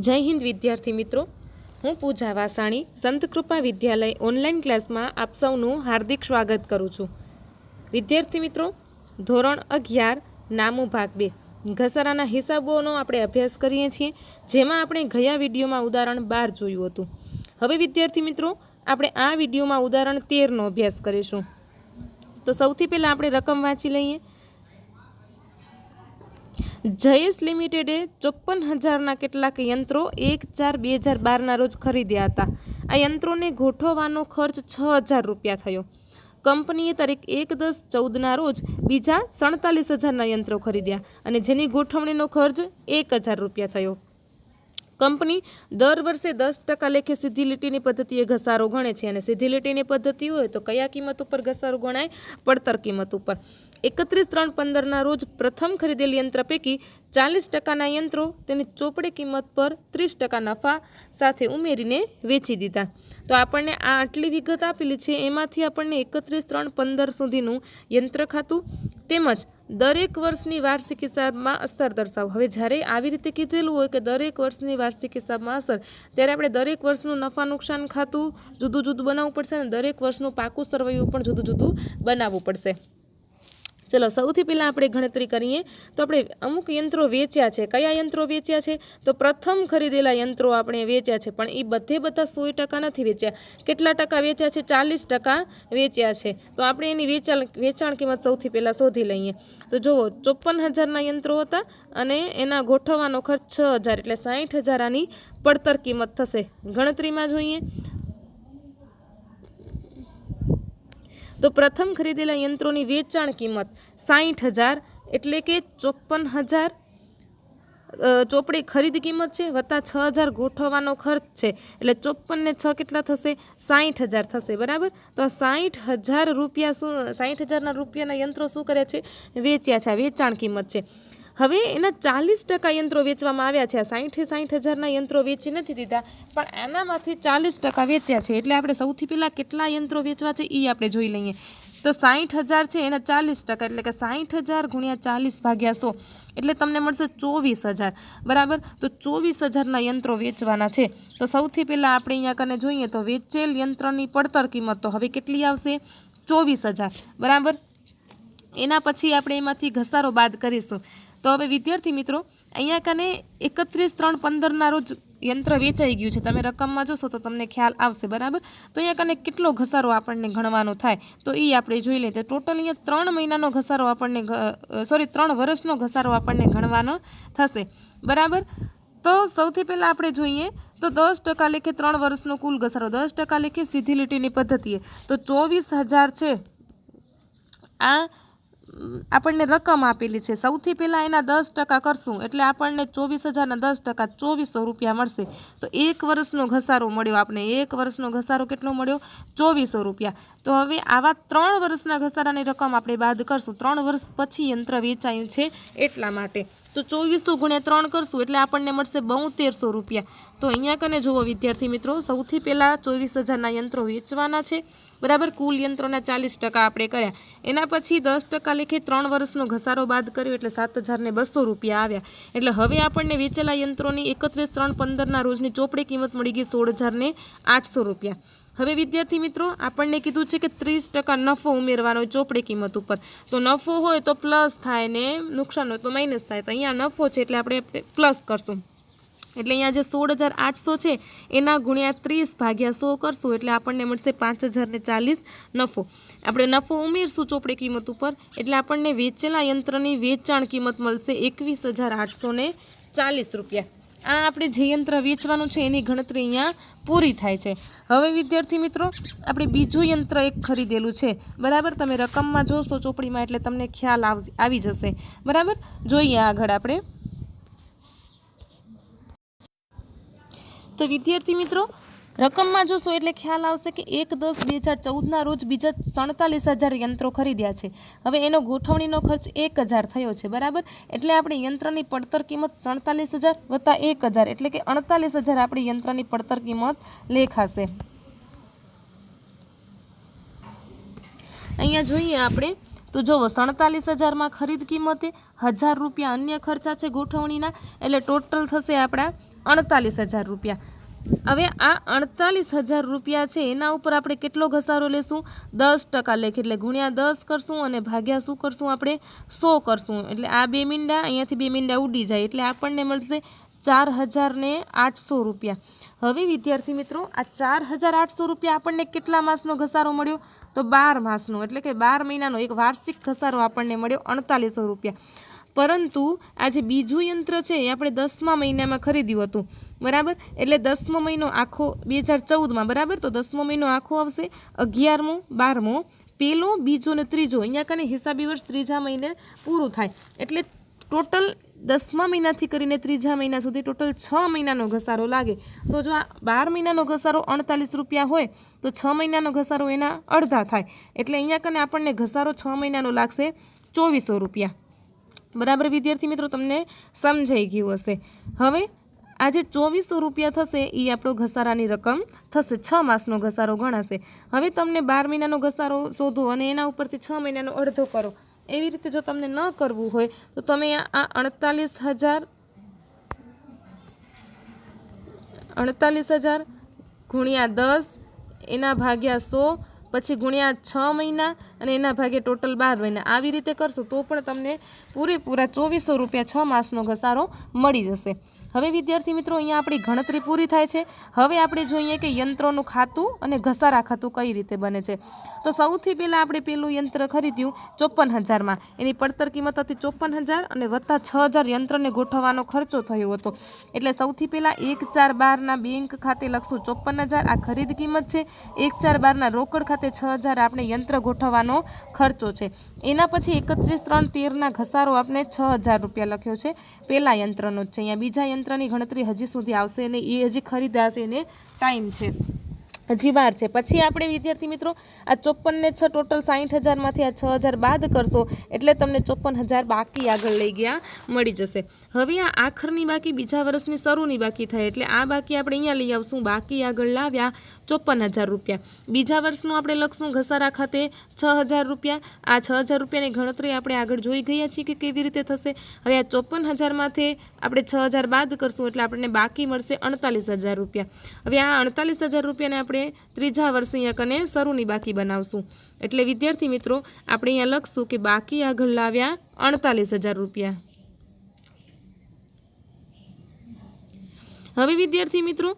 જય હિન્દ, વિદ્યાર્થી મિત્રો. હું પૂજા વાસાણી સંતકૃપા વિદ્યાલય ઓનલાઈન ક્લાસમાં આપ સૌનું હાર્દિક સ્વાગત કરું છું. વિદ્યાર્થી મિત્રો, ધોરણ અગિયાર, નામું ભાગ બે. ઘસારાના હિસાબોનો આપણે અભ્યાસ કરીએ છીએ, જેમાં આપણે ગયા વિડીયોમાં ઉદાહરણ બાર જોયું હતું. હવે વિદ્યાર્થી મિત્રો, આપણે આ વિડીયોમાં ઉદાહરણ તેરનો અભ્યાસ કરીશું. તો સૌથી પહેલાં આપણે રકમ વાંચી લઈએ. જયેશ લિમિટેડે ચોપ્પન હજારના કેટલાક યંત્રો એક ચાર બે હજાર બારના રોજ ખરીદ્યા હતા. આ યંત્રોને ગોઠવવાનો ખર્ચ છ હજાર રૂપિયા થયો. કંપનીએ તારીખ એક દસ ચૌદના રોજ બીજા સડતાલીસ હજારના યંત્રો ખરીદ્યા અને જેની ગોઠવણીનો ખર્ચ એક હજાર રૂપિયા થયો. કંપની દર વર્ષે દસ ટકા લેખે સીધી લીટીની પદ્ધતિએ ઘસારો ગણે છે અને સીધી લીટીની પદ્ધતિ હોય તો કયા કિંમત ઉપર ઘસારો ગણાય? પડતર કિંમત ઉપર. એકત્રીસ ત્રણ પંદરના રોજ પ્રથમ ખરીદેલ યંત્ર પૈકી ચાલીસ ટકાના યંત્રો તેની ચોપડી કિંમત પર ત્રીસ ટકા નફા સાથે ઉમેરીને વેચી દીધા. તો આપણને આ આટલી વિગત આપેલી છે, એમાંથી આપણને એકત્રીસ ત્રણ પંદર સુધીનું યંત્ર ખાતું તેમજ દરેક વર્ષની વાર્ષિક હિસાબમાં અસર દર્શાવો. હવે જ્યારે આવી રીતે કીધેલું હોય કે દરેક વર્ષની વાર્ષિક હિસાબમાં અસર, ત્યારે આપણે દરેક વર્ષનું નફા નુકસાન ખાતું જુદું જુદું બનાવવું પડશે અને દરેક વર્ષનું પાકું સરવૈયું પણ જુદું જુદું બનાવવું પડશે. ચલો, સૌથી પહેલાં આપણે ગણતરી કરીએ. તો આપણે અમુક યંત્રો વેચ્યા છે. કયા યંત્રો વેચ્યા છે? તો પ્રથમ ખરીદેલા યંત્રો આપણે વેચ્યા છે, પણ એ બધે બધા સો ટકા નથી વેચ્યા. કેટલા ટકા વેચ્યા છે? ચાલીસ ટકા વેચ્યા છે. તો આપણે એની વેચાણ વેચાણ કિંમત સૌથી પહેલાં શોધી લઈએ. તો જુઓ, ચોપ્પન હજારના યંત્રો હતા અને એના ગોઠવવાનો ખર્ચ છ હજાર, એટલે સાઠ હજાર આની પડતર કિંમત થશે. ગણતરીમાં જોઈએ. તો પ્રથમ ખરીદેલા યંત્રોની વેચાણ કિંમત સાઠ હજાર એટલે કે ચોપ્પન હજાર. ચોપડી ખરીદ કિંમત છે વત્તા છ હજાર ગોઠવવાનો ખર્ચ છે. એટલે ચોપન ને છ કેટલા થશે? સાઠ હજાર થશે, બરાબર? તો સાઠ હજાર રૂપિયા શું સાઠ હજારના રૂપિયાના યંત્રો શું કર્યા છે? વેચ્યા છે, આ વેચાણ કિંમત છે. હવે એના ચાલીસ ટકા યંત્રો વેચવામાં આવ્યા છે. આ સાઠથી સાઠ હજારના યંત્રો વેચી નથી દીધા, પણ એનામાંથી ચાલીસ ટકા વેચ્યા છે. એટલે આપણે સૌથી પહેલાં કેટલા યંત્રો વેચવા છે એ આપણે જોઈ લઈએ. તો સાઠ હજાર છે, એના ચાલીસ ટકા, એટલે કે સાઠ હજાર ગુણ્યા ચાલીસ ભાગ્યા સો, એટલે તમને મળશે ચોવીસ હજાર. બરાબર? તો ચોવીસ હજારના યંત્રો વેચવાના છે. તો સૌથી પહેલાં આપણે અહીંયા કને જોઈએ તો વેચેલ યંત્રની પડતર કિંમત તો હવે કેટલી આવશે? ચોવીસ હજાર. બરાબર? એના પછી આપણે એમાંથી ઘસારો બાદ કરીશું. તો હવે વિદ્યાર્થી મિત્રો, અહીંયા કને એકત્રીસ ત્રણ પંદરના રોજ યંત્ર વેચાઈ ગયું છે. તમે રકમમાં જોશો તો તમને ખ્યાલ આવશે, બરાબર? તો અહીંયા કને કેટલો ઘસારો આપણને ગણવાનો થાય? તો એ આપણે જોઈ લઈએ તો ટોટલ અહીંયા ત્રણ મહિનાનો ઘસારો આપણને સોરી, ત્રણ વર્ષનો ઘસારો આપણને ગણવાનો થશે, બરાબર? તો સૌથી પહેલાં આપણે જોઈએ તો દસ ટકા લેખે ત્રણ વર્ષનો કુલ ઘસારો, દસ ટકા લેખે સીધી લીટીની પદ્ધતિએ. તો ચોવીસ હજાર છે. આ આપણને રકમ આપેલી છે. સૌથી પહેલાં એના દસ ટકા કરશું એટલે આપણને ચોવીસ હજારના દસ ટકા ચોવીસો રૂપિયા મળશે. તો એક વર્ષનો ઘસારો મળ્યો આપણે એક વર્ષનો ઘસારો કેટલો મળ્યો? ચોવીસો રૂપિયા. તો હવે આવા ત્રણ વર્ષના ઘસારાની રકમ આપણે બાદ કરશું. ત્રણ વર્ષ પછી યંત્ર વેચાયું છે એટલા માટે. તો ચોવીસો ગુણ્યા ત્રણ કરશું એટલે આપણને મળશે બોતેરસો રૂપિયા. તો અહીંયા કને જુઓ વિદ્યાર્થી મિત્રો, સૌથી પહેલાં ચોવીસ હજારના યંત્રો વેચવાના છે. બરાબર, કુલ યંત્રોના ચાલીસ ટકા આપણે કર્યા. એના પછી દસ ટકા લેખે ત્રણ વર્ષનો ઘસારો બાદ કર્યો એટલે સાત હજારને બસો રૂપિયા આવ્યા. એટલે હવે આપણને વેચેલા યંત્રોની એકત્રીસ ત્રણ પંદરના રોજની ચોપડી કિંમત મળી ગઈ સોળ હજારને આઠસો રૂપિયા. હવે વિદ્યાર્થી મિત્રો, આપણને કીધું છે કે ત્રીસ ટકા નફો ઉમેરવાનો ચોપડી કિંમત ઉપર. તો નફો હોય તો પ્લસ થાય ને નુકસાન હોય તો માઇનસ થાય. તો અહીંયા નફો છે એટલે આપણે પ્લસ કરશું. એટલે અહીંયા જે સોળ હજાર આઠસો છે, એના ગુણ્યા ત્રીસ ભાગ્યા સો કરશું. એટલે આપણને મળશે પાંચ હજારને ચાલીસ નફો. આપણે નફો ઉમેરશું ચોપડી કિંમત ઉપર, એટલે આપણને વેચેલા યંત્રની વેચાણ કિંમત મળશે એકવીસ હજાર આઠસો ચાલીસ રૂપિયા. આ આપણે જે યંત્ર વેચવાનું છે એની ગણતરી અહીંયા પૂરી થાય છે. હવે વિદ્યાર્થી મિત્રો, આપણે બીજું યંત્ર એક ખરીદેલું છે. બરાબર? તમે રકમમાં જોશો ચોપડીમાં એટલે તમને ખ્યાલ આવી જશે. બરાબર? જોઈએ આગળ આપણે. તો વિદ્યાર્થી મિત્રો રકમમાં જોશો એટલે ખ્યાલ આવશે કે એક દસ બે હજાર ચૌદના રોજ બીજા સડતાલીસ હજાર યંત્રો ખરીદ્યા છે. હવે એનો ગોઠવણીનો ખર્ચ એક હજાર થયો છે, બરાબર? એટલે આપણે યંત્રની પડતર કિંમત સડતાલીસ હજાર વત્તા એક હજાર, એટલે કે અડતાલીસ હજાર આપણી યંત્રની પડતર કિંમત લેખાશે. અહીંયા જોઈએ આપણે, તો જુઓ સડતાલીસ હજારમાં ખરીદ કિંમતે હજાર રૂપિયા અન્ય ખર્ચા છે ગોઠવણીના, એટલે ટોટલ થશે આપણા અડતાલીસ હજાર રૂપિયા. હવે આ અડતાલીસ હજાર રૂપિયા છે, એના ઉપર આપણે કેટલો ઘસારો લેશું? દસ ટકા લેખ, એટલે ગુણ્યા દસ કરશું અને ભાગ્યા શું કરશું આપણે? સો કરશું. એટલે આ બે મીંડા, અહીંયાથી બે મીંડા ઉડી જાય, એટલે આપણને મળશે ચાર હજાર ને આઠસો રૂપિયા. હવે વિદ્યાર્થી મિત્રો, આ ચાર હજાર આઠસો રૂપિયા આપણને કેટલા માસનો ઘસારો મળ્યો? તો બાર માસનો, એટલે કે બાર મહિનાનો એક વાર્ષિક ઘસારો આપણને મળ્યો અડતાલીસો રૂપિયા. પરંતુ આ જે બીજું યંત્ર છે, એ આપણે દસમા મહિનામાં ખરીદ્યું હતું. બરાબર? એટલે દસમો મહિનો આખો બે હજાર ચૌદમાં, બરાબર? તો દસમો મહિનો આખો આવશે અગિયારમો, બારમો, પેલો, બીજો ને ત્રીજો. અહીંયા કને હિસાબી વર્ષ ત્રીજા મહિને પૂરું થાય. એટલે ટોટલ દસમા મહિનાથી કરીને ત્રીજા મહિના સુધી ટોટલ છ મહિનાનો ઘસારો લાગે. તો જો આ બાર મહિનાનો ઘસારો અડતાલીસ રૂપિયા હોય, તો છ મહિનાનો ઘસારો એના અડધા થાય. એટલે અહીંયા કને આપણને ઘસારો છ મહિનાનો લાગશે ચોવીસો રૂપિયા. બરાબર, વિદ્યાર્થી મિત્રો, તમને સમજાઈ ગયું હશે. હવે આ જે ચોવીસો રૂપિયા થશે એ આપણો ઘસારાની રકમ થશે. છ માસનો ઘસારો ગણાશે. હવે તમને બાર મહિનાનો ઘસારો શોધો અને એના ઉપરથી છ મહિનાનો અડધો કરો. એવી રીતે જો તમને ન કરવું હોય, તો તમે આ અડતાલીસ હજાર અડતાલીસ હજાર ગુણ્યા દસ, એના ભાગ્યા સો, પછી ગુણ્યા છ મહિના અને એના ભાગે ટોટલ બાર મહિના. આવી રીતે કરશો તો પણ તમને પૂરેપૂરા ચોવીસો રૂપિયા છ માસનો ઘસારો મળી જશે. હવે વિદ્યાર્થી મિત્રો, અહીંયા આપણી ગણતરી પૂરી થાય છે. હવે આપણે જોઈએ કે યંત્રોનું ખાતું અને ઘસારા ખાતું કઈ રીતે બને છે. તો સૌથી પહેલાં આપણે પેલું યંત્ર ખરીદ્યું ચોપન હજારમાં. એની પડતર કિંમત હતી ચોપન હજાર અને વત્તા છ હજાર યંત્રને ગોઠવવાનો ખર્ચો થયો હતો. એટલે સૌથી પહેલાં એક ચાર બારના બેંક ખાતે લખશું ચોપન હજાર, આ ખરીદ કિંમત છે. એક ચાર બારના રોકડ ખાતે છ હજાર આપણે યંત્ર ગોઠવવાનો ખર્ચો છે. એના પછી એકત્રીસ ત્રણ તેરના ઘસારો આપણે છ હજાર રૂપિયા લખ્યો છે. પહેલાં યંત્રનો જ છે. અહીંયા બીજા યંત્રની ગણતરી હજી સુધી આવશે અને એ હજી ખરીદાશે એને ટાઈમ છે. હજી વાર છે. પછી આપણે વિદ્યાર્થી મિત્રો, આ ચોપનને છ ટોટલ સાઠ હજારમાંથી આ છ હજાર બાદ કરશો એટલે તમને ચોપન હજાર બાકી આગળ લઈ ગયા મળી જશે. હવે આ આખરની બાકી બીજા વર્ષની શરૂની બાકી થાય એટલે આ બાકી આપણે અહીંયા લઈ આવશું. બાકી આગળ લાવ્યા ચોપન હજાર રૂપિયા. બીજા વર્ષનું આપણે લખશું ઘસારા ખાતે છ હજાર રૂપિયા. આ છ હજાર રૂપિયાની ગણતરી આપણે આગળ જોઈ ગયા છીએ કે કેવી રીતે થશે. હવે આ ચોપન હજારમાંથી આપણે છ હજાર બાદ કરશું એટલે આપણને બાકી મળશે અડતાલીસ હજાર રૂપિયા. હવે આ અડતાલીસ હજાર રૂપિયાને આપણે ત્રીજા વર્ષ અહીંયા કને શરૂની બાકી બનાવશું. એટલે વિદ્યાર્થી મિત્રો, આપણે અહીંયા લખશું કે બાકી આગળ લાવ્યા અડતાલીસ હજાર રૂપિયા. હવે વિદ્યાર્થી મિત્રો,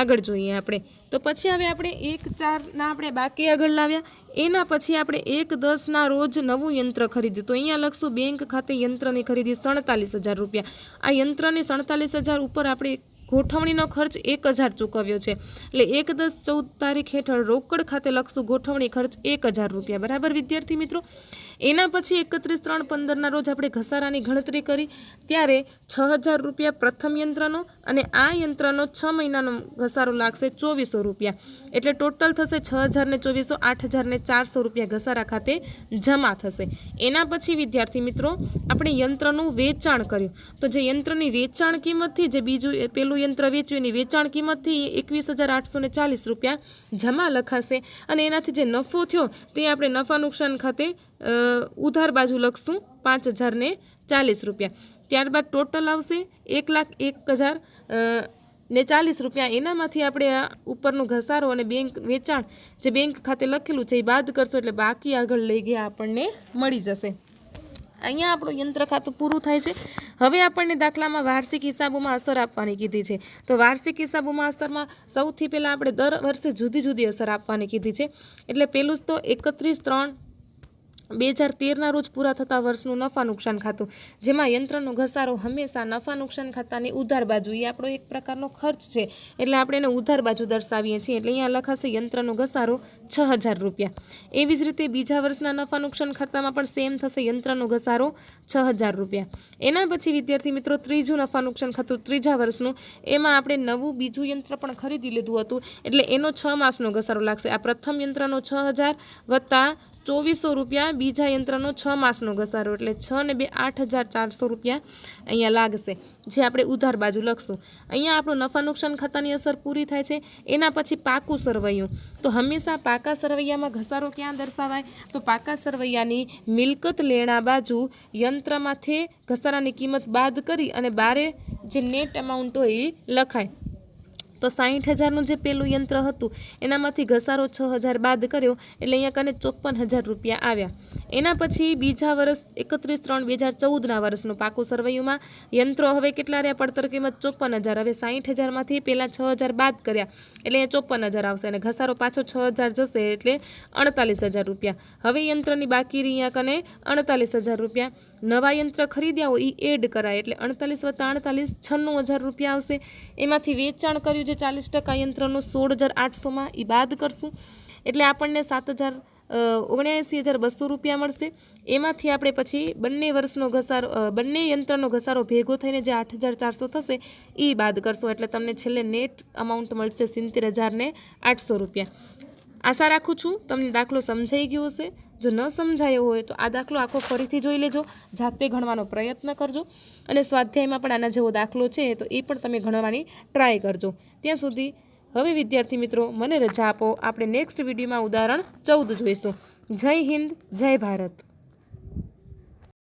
આગળ જોઈએ આપણે. તો પછી હવે આપણે એક ચારના આપણે બાકી આગળ લાવ્યા. એના પછી આપણે એક દસના રોજ નવું યંત્ર ખરીદ્યું. તો અહીંયા લખશું, બેંક ખાતે યંત્રની ખરીદી સડતાલીસ હજાર રૂપિયા. આ યંત્રની સડતાલીસ હજાર ઉપર આપણે ગોઠવણીનો ખર્ચ એક હજાર ચૂકવ્યો છે. એટલે એક દસ ચૌદ તારીખ હેઠળ રોકડ ખાતે લખશું, ગોઠવણી ખર્ચ એક હજાર રૂપિયા. બરાબર, વિદ્યાર્થી મિત્રો? એના પછી એકત્રીસ ત્રણ પંદરના રોજ આપણે ઘસારાની ગણતરી કરી, ત્યારે છ હજાર રૂપિયા પ્રથમ યંત્રનો અને આ યંત્રનો છ મહિનાનો ઘસારો લાગશે ચોવીસો રૂપિયા. એટલે ટોટલ થશે છ હજાર ને ચોવીસો, આઠ હજાર ને ચારસો રૂપિયા ઘસારા ખાતે જમા થશે. એના પછી વિદ્યાર્થી મિત્રો, આપણે યંત્રનું વેચાણ કર્યું. તો જે યંત્રની વેચાણ કિંમતથી જે બીજું પેલું યંત્ર વેચ્યું, એની વેચાણ કિંમતથી એકવીસ હજાર આઠસો ને ચાલીસ રૂપિયા જમા લખાશે. અને એનાથી જે નફો થયો, તે આપણે નફા નુકસાન ખાતે ઉધાર બાજુ લખશું પાંચ હજાર ને ચાલીસ રૂપિયા. ત્યારબાદ ટોટલ આવશે એક લાખ એક હજાર ને ચાલીસ રૂપિયા. એનામાંથી આપણે આ ઉપરનો ઘસારો અને બેંક વેચાણ જે બેંક ખાતે લખેલું છે એ બાદ કરશો એટલે બાકી આગળ લઈ ગયા આપણને મળી જશે. અહીંયા આપણું યંત્ર ખાતું પૂરું થાય છે. હવે આપણને દાખલામાં વાર્ષિક હિસાબોમાં અસર આપવાની કીધી છે. તો વાર્ષિક હિસાબોમાં અસરમાં સૌથી પહેલાં આપણે દર વર્ષે જુદી જુદી અસર આપવાની કીધી છે. એટલે પહેલું જ તો એકત્રીસ ત્રણ બે હજાર તેરના રોજ પૂરા થતા વર્ષનું નફા નુકસાન ખાતું. જેમાં યંત્રનો ઘસારો હંમેશા નફા નુકસાન ખાતાની ઉધાર બાજુ. એ આપણો એક પ્રકારનો ખર્ચ છે. એટલે આપણે એને ઉધાર બાજુ દર્શાવીએ છીએ. એટલે અહીંયા લખાશે યંત્રનો ઘસારો છ હજાર રૂપિયા. એવી જ રીતે બીજા વર્ષના નફા નુકસાન ખાતામાં પણ સેમ થશે યંત્રનો ઘસારો છ હજાર રૂપિયા. એના પછી વિદ્યાર્થી મિત્રો ત્રીજું નફા નુકસાન ખાતું ત્રીજા વર્ષનું. એમાં આપણે નવું બીજું યંત્ર પણ ખરીદી લીધું હતું. એટલે એનો છ માસનો ઘસારો લાગશે. આ પ્રથમ યંત્રનો છ હજાર વત્તા ચોવીસો રૂપિયા, બીજા યંત્રનો છ માસનો ઘસારો, એટલે છ ને બે આઠ હજાર ચારસો રૂપિયા અહીંયા લાગશે. જે આપણે ઉધાર બાજુ લખશું. અહીંયા આપણું નફા નુકસાન ખાતાની અસર પૂરી થાય છે. એના પછી પાકું સરવૈયું. તો હંમેશા પાકા સરવૈયામાં ઘસારો ક્યાં દર્શાવાય? તો પાકા સરવૈયાની મિલકત લેણા બાજુ યંત્રમાંથી ઘસારાની કિંમત બાદ કરી અને બારે જે નેટ અમાઉન્ટ હોય એ લખાય. તો સાહીઠ હજારનું જે પેલું યંત્ર હતું, એનામાંથી ઘસારો છ હજાર બાદ કર્યો, એટલે અહીંયા કને ચોપન હજાર રૂપિયા આવ્યા. એના પછી બીજા વર્ષ, એકત્રીસ ત્રણ બે હજાર ચૌદના વર્ષનું પાકું સરવૈયુંમાં, યંત્રો હવે કેટલા રહ્યા? પડતર કિંમત ચોપન હજાર. હવે સાહીઠ હજારમાંથી પહેલાં છ હજાર બાદ કર્યા, એટલે અહીંયા ચોપન હજાર આવશે અને ઘસારો પાછો છ હજાર જશે, એટલે અડતાલીસ હજાર રૂપિયા. હવે યંત્રની બાકી અહીંયા કને અડતાલીસ હજાર રૂપિયા. નવા યંત્ર ખરીદ્યા હોય એ એડ કરાય. એટલે અડતાલીસ વત્તા અડતાલીસ છન્નું હજાર રૂપિયા આવશે. એમાંથી વેચાણ કર્યું જે ચાલીસ ટકા યંત્રનું, સોળ હજાર આઠસોમાં એ બાદ કરશું. એટલે આપણને સાત હજાર ઓગણ્યાએંસી હજાર બસો રૂપિયા મળશે. એમાંથી આપણે પછી બંને વર્ષનો ઘસારો બંને યંત્રનો ઘસારો ભેગો થઈને જે આઠ હજાર ચારસો થશે એ બાદ કરશો. એટલે તમને છેલ્લે નેટ અમાઉન્ટ મળશે સિત્તેર હજારને આઠસો રૂપિયા. આશા રાખું છું તમને દાખલો સમજાઈ ગયો હશે. જો ન સમજાયો હોય તો આ દાખલો આખો ફરીથી જોઈ લેજો. જાતે ગણવાનો પ્રયત્ન કરજો. અને સ્વાધ્યાયમાં પણ આના જેવો દાખલો છે તો એ પણ તમે ગણવાની ટ્રાય કરજો. ત્યાં સુધી હવે વિદ્યાર્થી મિત્રો મને રજા આપો. આપણે નેક્સ્ટ વિડીયોમાં ઉદાહરણ ચૌદ જોઈશું. જય હિન્દ, જય ભારત.